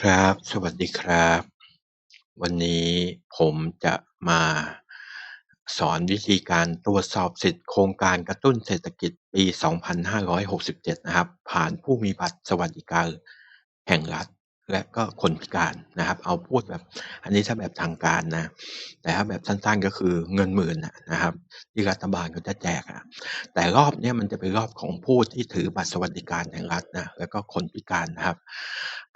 ครับ สวัสดีครับ วันนี้ผมจะมาสอนวิธีการตรวจสอบสิทธิโครงการกระตุ้นเศรษฐกิจปี 2567 นะครับ ผ่านผู้มีบัตรสวัสดิการแห่งรัฐ และก็คนพิการนะครับ เอาพูดแบบอันนี้ถ้าแบบทางการนะ แต่ถ้าแบบสั้นๆก็คือเงินหมื่นนะครับ ที่รัฐบาลเขาจะแจกอะแต่รอบนี้มันจะเป็นรอบของผู้ที่ถือบัตรสวัสดิการแห่งรัฐนะแล้วก็คนพิการนะครับ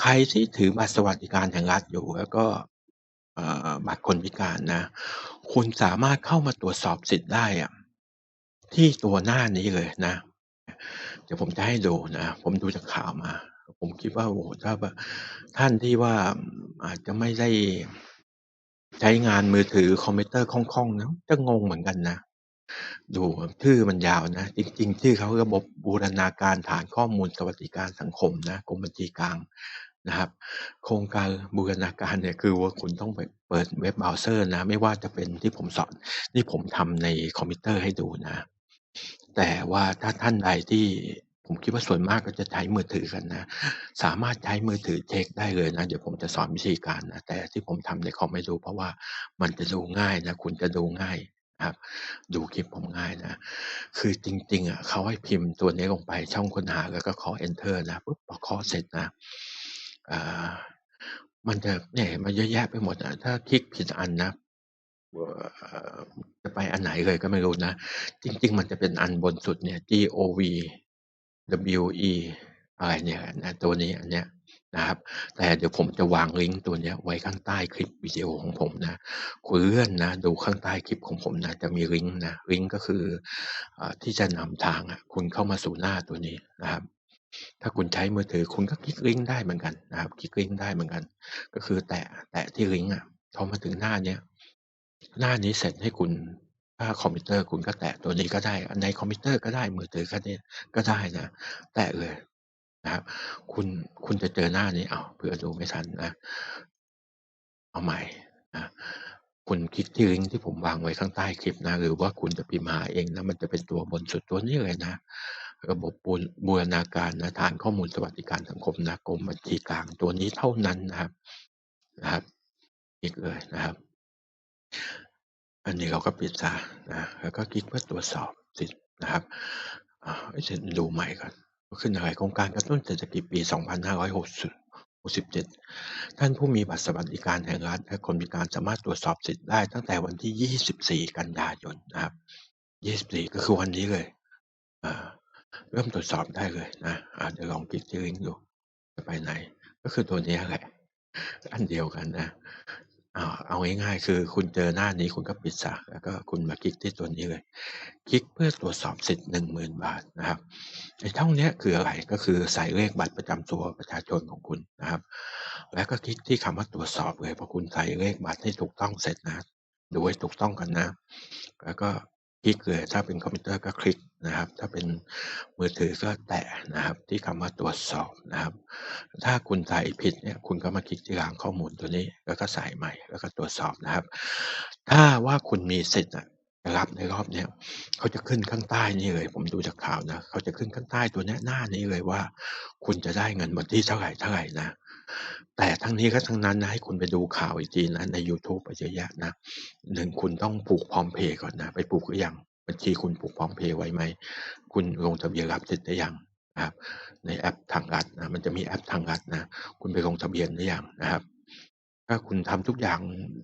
ใครที่ถือบัตรสวัสดิการแห่งรัฐอยู่แล้วก็บัตรคนพิการนะคุณสามารถเข้ามาตรวจสอบสิทธิ์ได้อะที่ตัวหน้านี้เลยนะ เดี๋ยวผมจะให้ดูนะ ผมดูจากข่าวมา ผมคิดว่า โอ้โฮ ถ้าแบบท่านที่ว่าอาจจะไม่ได้ ใช้งานมือถือคอมพิวเตอร์คล่อง ๆ นะ จะงงเหมือนกันนะ ดูชื่อมันยาวนะ จริง ๆ ชื่อเขา ระบบบูรณาการฐานข้อมูลสวัสดิการสังคม นะ กรมบัญชีกลางนะครับ โครงการบูรณาการเนี่ย คือว่าคุณต้องไปเปิดเว็บเบราว์เซอร์นะ ไม่ว่าจะเป็นที่ผมสอนนี่ผมทำในคอมพิวเตอร์ให้ดูนะ แต่ว่าถ้าท่านใดที่ ผมคิดว่าส่วนมากก็จะใช้มือถือกันนะ สามารถใช้มือถือเช็กได้เลยนะ เดี๋ยวผมจะสอนวิธีการนะ แต่ที่ผมทำในคอมให้ดูเพราะว่ามันจะดูง่ายนะ คุณจะดูง่ายนะครับ ดูคลิปผมง่ายนะ คือจริง ๆอะเขาให้พิมพ์ตัวนี้ลงไปช่องค้นหาแล้วก็เคาะ Enter นะปุ๊บพอเคาะเสร็จนะอ่ามันจะเนี่ยเห็นเยอะแยะไปหมดอะถ้าคลิกผิดอันนะจะไปอันไหนเลยก็ไม่รู้นะ จริง ๆ มันจะเป็นอันบนสุดเนี่ย W.E. อะไรเนี่ยนะตัวนี้อันเนี้ยนะครับ แต่เดี๋ยวผมจะวางลิงก์ตัวเนี้ยไว้ข้างใต้คลิปวิดีโอของผมนะคุณเลื่อนนะดูข้างใต้คลิปของผมนะจะมีลิงก์นะลิงก์ก็คืออที่จะนำทางอะคุณเข้ามาสู่หน้าตัวนี้นะครับถ้าคุณใช้มือถือคุณก็คลิกลิงก์ได้เหมือนกันนะครับ คลิกลิงก์ได้เหมือนกัน ก็คือแตะแตะที่ลิงก์อะพอมาถึงหน้าเนี้ยหน้านี้เสร็จให้คุณ ถ้าคอมพิวเตอร์คุณก็แตะตัวนี้ก็ได้ ในคอมพิวเตอร์ก็ได้ มือถือก็เนี่ย ก็ได้นะ แตะเลยนะครับ คุณ คุณจะเจอหน้านี้ อ้าว เผื่อดูไม่ทันนะ เอาใหม่นะ คุณคลิกที่ลิงก์ที่ผมวางไว้ข้างใต้คลิปนะ หรือว่าคุณจะพิมพ์หาเองนะ มันจะเป็นตัวบนสุดตัวนี้เลยนะ ระบบบูรบูรณาการนะ ฐานข้อมูลสวัสดิการสังคมนะกรมบัญชีกลางตัวนี้เท่านั้นนะครับ นะครับคลิกเลยนะครับ อันนี้เราก็ปิดซะนะแล้วก็คลิกเพื่อตรวจสอบสิทธิ์นะครับอ่าเดี๋ยวดูใหม่ก่อนขึ้นอะไรโครงการกระตุ้นเศรษฐกิจปี 2567 ท่านผู้มีบัตรสวัสดิการแห่งรัฐและคนพิการสามารถตรวจสอบสิทธิ์ได้ตั้งแต่วันที่ 24 กันยายนนะครับ 24 ก็คือวันนี้เลยเริ่มตรวจสอบได้เลยนะอาเดี๋ยวลองคลิกที่ลิงก์ดูจะไปไหน ก็คือตัวนี้แหละ อันเดียวกันนะ อ่า เอาง่าย ๆ คือคุณเจอหน้านี้คุณก็ปิดซะแล้วก็คุณมาคลิกที่ตัวนี้เลย คลิกเพื่อตรวจสอบสิทธิ์ 10,000 บาทนะครับ ไอ้ช่องเนี้ยคืออะไร ก็คือใส่เลขบัตรประจำตัวประชาชนของคุณนะครับ แล้วก็คลิกที่คำว่าตรวจสอบเลย พอคุณใส่เลขบัตรให้ถูกต้องเสร็จนะ ดูให้ถูกต้องก่อนนะ แล้วก็ คลิกเลยถ้าเป็นคอมพิวเตอร์ก็คลิกนะครับ ถ้าเป็นมือถือก็แตะนะครับ ที่คำว่าตรวจสอบนะครับ ถ้าคุณใส่ผิดเนี่ยคุณก็มาคลิกที่ล้างข้อมูลตัวนี้ แล้วก็ใส่ใหม่แล้วก็ตรวจสอบนะครับ ถ้าว่าคุณมีสิทธิ์ อะครับในรอบเนี้ยเขาจะขึ้นข้างใต้นี่เลย ผมดูจากข่าวนะเขาจะขึ้นข้างใต้ตัวนี้หน้านี้เลยว่า คุณจะได้เงินวันที่เท่าไหรๆนะ แต่ทั้งนี้และทั้งนั้นนะให้คุณไปดูข่าวอีกทีนะในยูทูบอะเยอะแยะนะ1คุณต้องผูกพร้อมเพย์ก่อนนะ ไปผูกหรือยังบัญชีคุณผูกพร้อมเพย์ไว้ไหม คุณลงทะเบียนรับสิทธิ์หรือยังนะครับในแอปทางรัฐนะมันจะมีแอปทางรัฐนะ คุณไปลงทะเบียนหรือยังนะครับ ถ้าคุณทำทุกอย่าง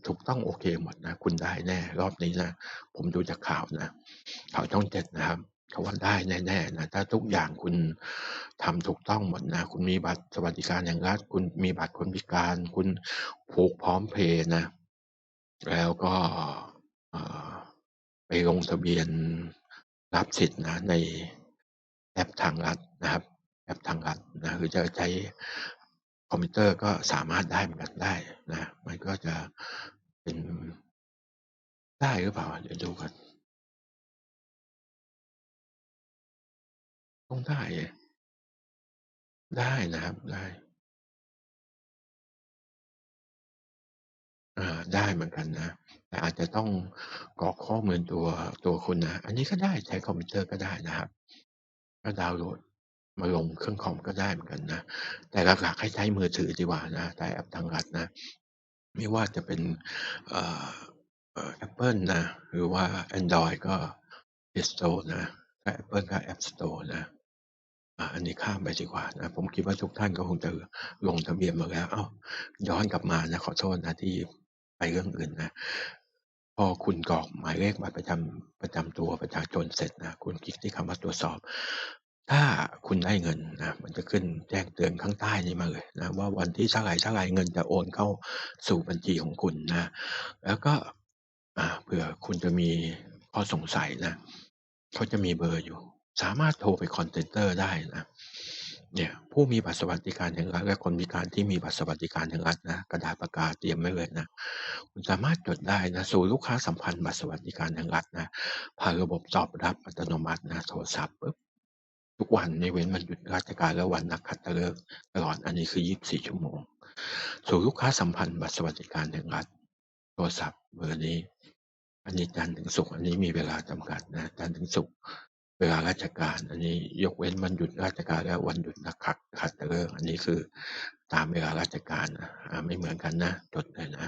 ถูกต้องโอเคหมดนะ คุณได้แน่รอบนี้นะ ผมดูจากข่าวนะ ข่าวช่อง7นะครับเขาว่าได้แน่ๆนะถ้าทุกอย่างคุณทำถูกต้องหมดนะ คุณมีบัตรสวัสดิการแห่งรัฐ คุณมีบัตรคนพิการ คุณผูกพร้อมเพย์นะ แล้วก็เอ่อไปลงทะเบียนรับสิทธิ์นะในแอปทางรัฐนะครับ แอปทางรัฐนะหรือจะใช้ คอมพิวเตอร์ก็สามารถได้เหมือนกันได้นะมันก็จะเป็นได้หรือเปล่า เดี๋ยวดูก่อนต้องได้ ได้นะครับได้อาได้เหมือนกันนะ แต่อาจจะต้องกรอกข้อมูลตัวตัวคุณนะ อันนี้ก็ได้ใช้คอมพิวเตอร์ก็ได้นะครับ ก็ดาวน์โหลด มาลงเครื่องคอมก็ได้เหมือนกันนะ แต่หลักๆให้ใช้มือถือดีกว่านะใช้แอปทางรัฐนะ ไม่ว่าจะเป็นแอปเปิลนะ หรือว่าแอนดรอยก็ Play Store นะถ้าแอปเปิลก็ App Store นะอันนี้ข้ามไปดีกว่านะผมคิดว่าทุกท่านก็คงจะลงทะเบียนมาแล้วอ้าวย้อนกลับมานะขอโทษนะที่ไปเรื่องอื่นนะพอคุณกรอกหมายเลขบัตรประจำประจำตัวประชาชนเสร็จนะคุณคลิกที่คำว่าตรวจสอบ ถ้าคุณได้เงินนะ มันจะขึ้นแจ้งเตือนข้างใต้นี้มาเลยนะว่า วันที่เท่าไรเท่าไรเงินจะโอนเข้าสู่บัญชีของคุณนะ แล้วก็ อ่า เผื่อคุณจะมีข้อสงสัยนะเขาจะมีเบอร์อยู่ สามารถโทรไปคอนเซนเตอร์ได้นะ เนี่ยผู้มีบัตรสวัสดิการแห่งรัฐและคนพิการที่มีบัตรสวัสดิการแห่งรัฐนะกระดาษปากกาเตรียมไว้เลยนะ คุณสามารถจดได้นะสู่ลูกค้าสัมพันธ์บัตรสวัสดิการแห่งรัฐนะผ่านระบบตอบรับอัตโนมัตินะโทรศัพท์ปุ๊บ ทุกวันในเว้นวันหยุดราชการและวันนักขัตฤกษ์ตลอดอันนี้คือ 24 ชั่วโมงสู่ลูกค้าสัมพันธ์บัตรสวัสดิการแห่งรัฐโทรศัพท์เบอร์นี้ อันนี้จันทร์ถึงศุกร์อันนี้มีเวลาจำกัดนะจันทร์ถึงศุกร์เวลาราชการ อันนี้ยกเว้นวันหยุดราชการและวันหยุดนักขัตขัตฤกษ์อันนี้คือตามเวลาราชการนะอ่าไม่เหมือนกันนะจดเลยนะ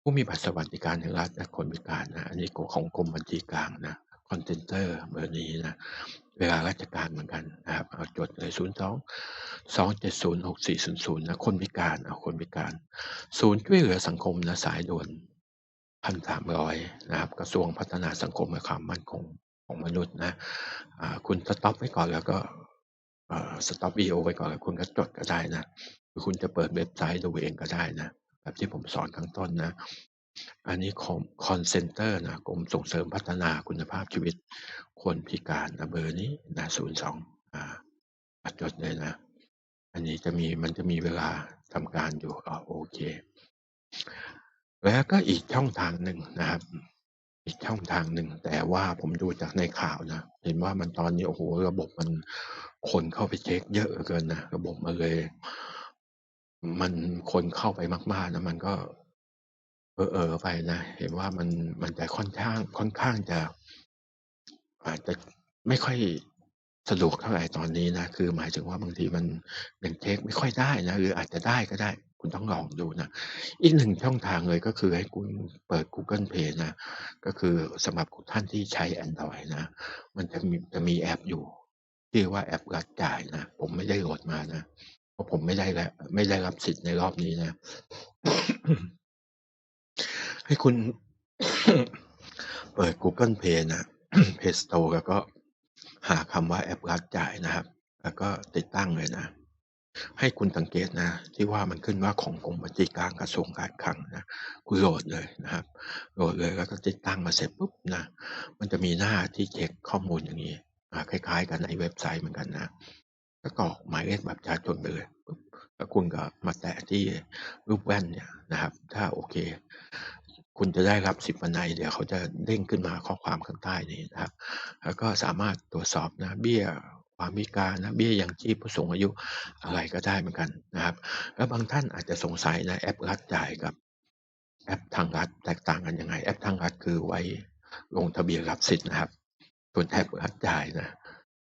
ผู้มีบัตรสวัสดิการแห่งรัฐและคนพิการนะอันนี้ของกรมบัญชีกลางนะ คอนเซนเตอร์เบอร์นี้นะเวลาราชการเหมือนกันนะครับเอาจดเลยศูนย์สองสองเจ็ดศูนย์หกสี่ศูนย์ศูนย์นะคนพิการเอาคนพิการ ศูนย์ช่วยเหลือสังคมนะสายด่วนพันสามร้อยนะครับ กระทรวงพัฒนาสังคมและความมั่นคงของมนุษย์นะอ่าคุณสต็อปไว้ก่อนแล้วก็สต็อปวีโอไว้ก่อนแล้วคุณก็จดก็ได้นะหรือคุณจะเปิดเว็บไซต์ดูเองก็ได้นะแบบที่ผมสอนข้างต้นนะ อันนี้ของคอนเซนเตอร์นะกรมส่งเสริมพัฒนาคุณภาพชีวิต คนพิการนะเบอร์นี้นะศูนย์สองอ่าจดเลยนะ อันนี้จะมีมันจะมีเวลาทำการอยู่อ๋อโอเค แล้วก็อีกช่องทางหนึ่งนะครับ อีกช่องทางหนึ่ง แต่ว่าผมดูจากในข่าวนะเห็นว่ามันตอนนี้โอ้โหระบบมันคนเข้าไปเช็คเยอะเหลือเกินนะระบบมันเลย มันคนเข้าไปมากๆนะมันก็ เออเออไปนะ เห็นว่ามัน มันจะค่อนข้าง ค่อนข้างจะ อาจจะไม่ค่อยสะดวกเท่าไหร่ตอนนี้นะ คือหมายถึงว่า บางทีมันยังเช็คไม่ค่อยได้นะ หรืออาจจะได้ก็ได้ คุณต้องลองดูนะ อีกหนึ่งช่องทางเลย ก็คือให้คุณเปิด Google Play นะ ก็คือสำหรับท่านที่ใช้แอนดรอยนะ มันจะมี จะมีแอปอยู่ ชื่อว่าแอปรัฐจ่ายนะ ผมไม่ได้โหลดมานะ เพราะผมไม่ได้ล้วไม่ได้รับสิทธิ์ในรอบนี้นะ ให้คุณเปิด Google Play นะ Play Store แล้วก็หาคำว่าแอปรัฐจ่ายนะครับ แล้วก็ติดตั้งเลยนะ ให้คุณสังเกตนะ ที่ว่ามันขึ้นว่าของกรมบัญชีกลางกระทรวงการคลังนะคุณโหลดเลยนะครับ โหลดเลยแล้วก็ติดตั้งมาเสร็จปุ๊บนะ มันจะมีหน้าที่เช็คข้อมูลอย่างนี้คล้ายๆ กันในเว็บไซต์เหมือนกันนะก็กรอกหมายเลขบัตรประชาชนไปเลยปุ๊บแล้วคุณก็มาแตะที่รูปแว่นเนี่ยนะครับ ถ้าโอเค คุณจะได้รับสิบวันไหนเดี๋ยวเขาจะเด้งขึ้นมาข้อความข้างใต้นี้นะครับ แล้วก็สามารถตรวจสอบนะเบี้ยความพิการนะเบี้ยยังชีพผู้สูงอายุอะไรก็ได้เหมือนกันนะครับ แล้วบางท่านอาจจะสงสัยนะแอปรัฐจ่ายกับแอปทางรัฐแตกต่างกันยังไง แอปทางรัฐคือไว้ลงทะเบียนรับสิทธิ์นะครับส่วนแอปรัฐจ่ายนะ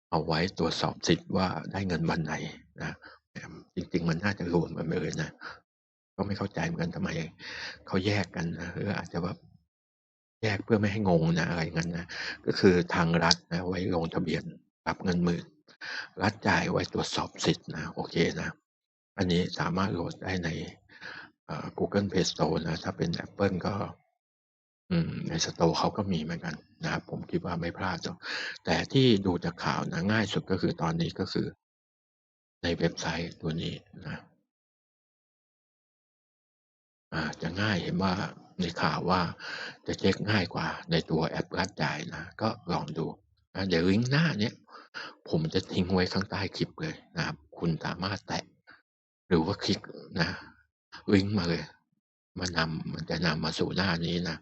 เอาไว้ตรวจสอบสิทธิ์ว่าได้เงินวันไหนนะจริง ๆ มันน่าจะรวมกันไปเลยนะ ก็ไม่เข้าใจเหมือนกันทำไมเขาแยกกันนะหรืออาจจะแบบแยกเพื่อไม่ให้งงนะอะไรเงี้ยนะก็คือทางรัฐนะไว้ลงทะเบียนรับเงินหมื่นรัฐจ่ายไว้ตรวจสอบสิทธิ์นะโอเคนะ อันนี้สามารถโหลดได้ใน Google Play Store นะ ถ้าเป็น Apple ก็อืมในสโตร์เขาก็มีเหมือนกันนะครับผมคิดว่าไม่พลาดหรอกแต่ที่ดูจากข่าวนะง่ายสุดก็คือตอนนี้ก็คือ ในเว็บไซต์ตัวนี้นะ จะง่ายเห็นว่าในข่าวว่าจะเช็คง่ายกว่าในตัวแอปรัฐจ่ายนะ ก็ลองดูนะเดี๋ยวลิงก์หน้าเนี้ยผมจะทิ้งไว้ข้างใต้คลิปเลยนะครับ คุณสามารถแตะ หรือว่าคลิกนะลิงก์มาเลยมานำมันจะนำมาสู่หน้านี้นะ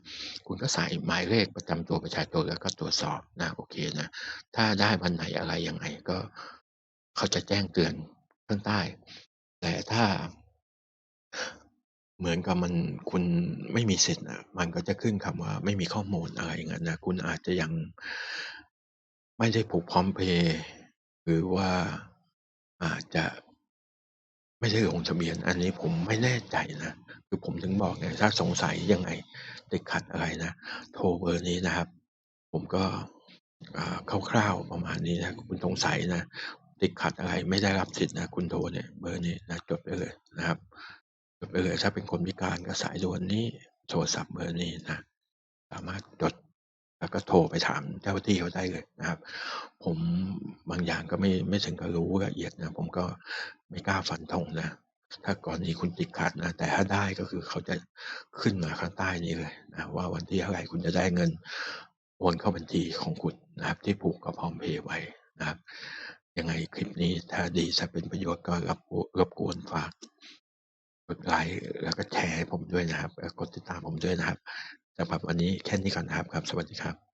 คุณก็ใส่หมายเลขประจำตัวประชาชนแล้วก็ตรวจสอบนะโอเคนะ ถ้าได้วันไหนอะไรยังไงก็ เขาจะแจ้งเตือนข้างใต้ แต่ถ้า เหมือนกับมัน คุณไม่มีสิทธิ์อะ มันก็จะขึ้นคำว่า ไม่มีข้อมูล อะไรอย่างนั้นนะ คุณอาจจะยัง ไม่ได้ผูกพร้อมเพย์หรือว่าอาจจะ ไม่ได้ลงทะเบียน อันนี้ผมไม่แน่ใจนะ คือผมถึงบอกไง ถ้าสงสัยยังไง ติดขัดอะไรนะ โทรเบอร์นี้นะครับ ผมก็ อ่า คร่าว ๆ ประมาณนี้นะ คุณสงสัยนะ ติดขัดอะไร ไม่ได้รับสิทธิ์นะ คุณโทรเนี่ย เบอร์นี้นะ จดไว้เลยนะครับ เลยถ้าเป็นคนพิการก็สายด่วนนี้โทรศัพท์เบอร์นี้นะสามารถจดแล้วก็โทรไปถามเจ้าหน้าที่เขาได้เลยนะครับ ผมบางอย่างก็ไม่ไม่ถึงกับรู้ละเอียดนะ ผมก็ไม่กล้าฟันธงนะ ถ้ากรณีคุณติดขัดนะ แต่ถ้าได้ก็คือเขาจะขึ้นมาข้างใต้นี้เลยนะว่าวันที่เท่าไหร่คุณจะได้เงินโอนเข้าบัญชีของคุณนะครับ ที่ผูกกับ PromptPay ไว้นะครับยังไงคลิปนี้ถ้าดีถ้าเป็นประโยชน์ก็รับรบกวนฝาก ดไลก์แล้วก็แชร์ให้ผมด้วยนะครับ กดติดตามผมด้วยนะครับสำหรับวันนี้แค่นี้ก่อนนะครับครับสวัสดีครับ